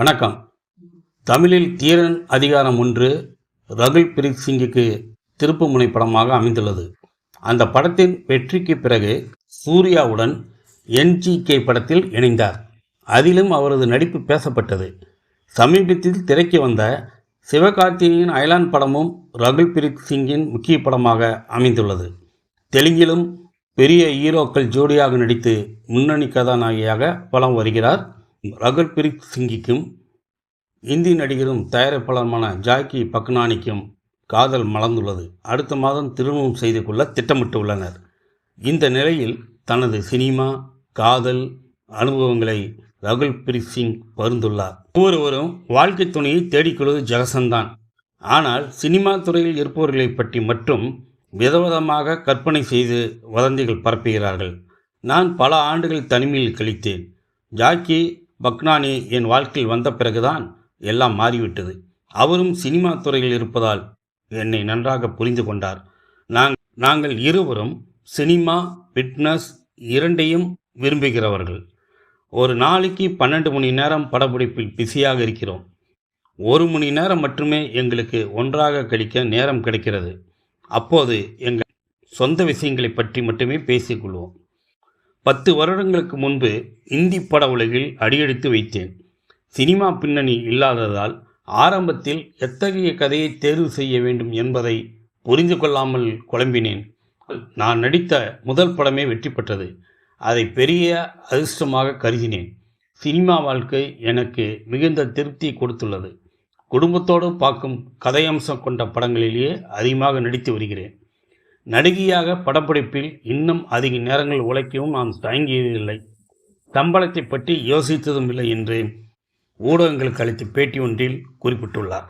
வணக்கம். தமிழில் தீரன் அதிகாரம் ஒன்று ரகுல் பிரீத் சிங்குக்கு திருப்புமுனை படமாக அமைந்துள்ளது. அந்த படத்தின் வெற்றிக்கு பிறகு சூர்யாவுடன் என்ஜிகே படத்தில் இணைந்தார். அதிலும் அவரது நடிப்பு பேசப்பட்டது. சமீபத்தில் திரைக்கு வந்த சிவகார்த்திகேயன் அயலான் படமும் ரகுல் பிரீத் சிங்கின் முக்கிய படமாக அமைந்துள்ளது. தெலுங்கிலும் பெரிய ஹீரோக்கள் ஜோடியாக நடித்து முன்னணி கதாநாயகியாக பலம் வருகிறார் ரகுல் சிங்கிக்கும் இந்தி நடிகரும் தயாரிப்பாளருமான ஜாக்கி பக்னானிக்கும் காதல் மலர்ந்துள்ளது. அடுத்த மாதம் திருமணம் செய்து கொள்ள திட்டமிட்டுள்ளனர். இந்த நிலையில் தனது சினிமா காதல் அனுபவங்களை ரகுல் பிரீத் சிங் பருந்துள்ளார் ஒவ்வொருவரும் வாழ்க்கை துணையை தேடிக்கொள்வது ஜகசந்தான் ஆனால் சினிமா துறையில் இருப்பவர்களை பற்றி மட்டும் விதவிதமாக கற்பனை செய்து வதந்திகள் பரப்புகிறார்கள். நான் பல ஆண்டுகள் தனிமையில் கழித்தேன். ஜாக்கி பக்னானி என் வாழ்க்கையில் வந்த பிறகுதான் எல்லாம் மாறிவிட்டது. அவரும் சினிமா துறையில் இருப்பதால் என்னை நன்றாக புரிந்து கொண்டார். நாங் நாங்கள் இருவரும் சினிமா ஃபிட்னஸ் இரண்டையும் விரும்புகிறவர்கள். ஒரு நாளைக்கு பன்னெண்டு மணி நேரம் படப்பிடிப்பில் பிஸியாக இருக்கிறோம். ஒரு மணி நேரம் மட்டுமே எங்களுக்கு ஒன்றாக கழிக்க நேரம் கிடைக்கிறது. அப்போது எங்கள் சொந்த விஷயங்களை பற்றி மட்டுமே பேசிக்கொள்வோம் பத்து வருடங்களுக்கு முன்பு இந்தி பட உலகில் அடியெடுத்து வைத்தேன். சினிமா பின்னணி இல்லாததால் ஆரம்பத்தில் எத்தகைய கதையை தேர்வு செய்ய வேண்டும் என்பதை புரிந்து கொள்ளாமல் குழம்பினேன். நான் நடித்த முதல் படமே வெற்றி பெற்றது. அதை பெரிய அதிர்ஷ்டமாக கருதினேன். சினிமா வாழ்க்கை எனக்கு மிகுந்த திருப்தி கொடுத்துள்ளது. குடும்பத்தோடு பார்க்கும் கதையம்சம் கொண்ட படங்களிலேயே அதிகமாக நடித்து வருகிறேன். நடிகையாக படப்பிடிப்பில் இன்னும் அதிக நேரங்கள் உழைக்கவும் நான் தயங்கியதில்லை. சம்பளத்தை பற்றி யோசித்ததும் இல்லை என்று ஊடகங்களுக்கு அளித்த பேட்டி ஒன்றில் குறிப்பிட்டுள்ளார்.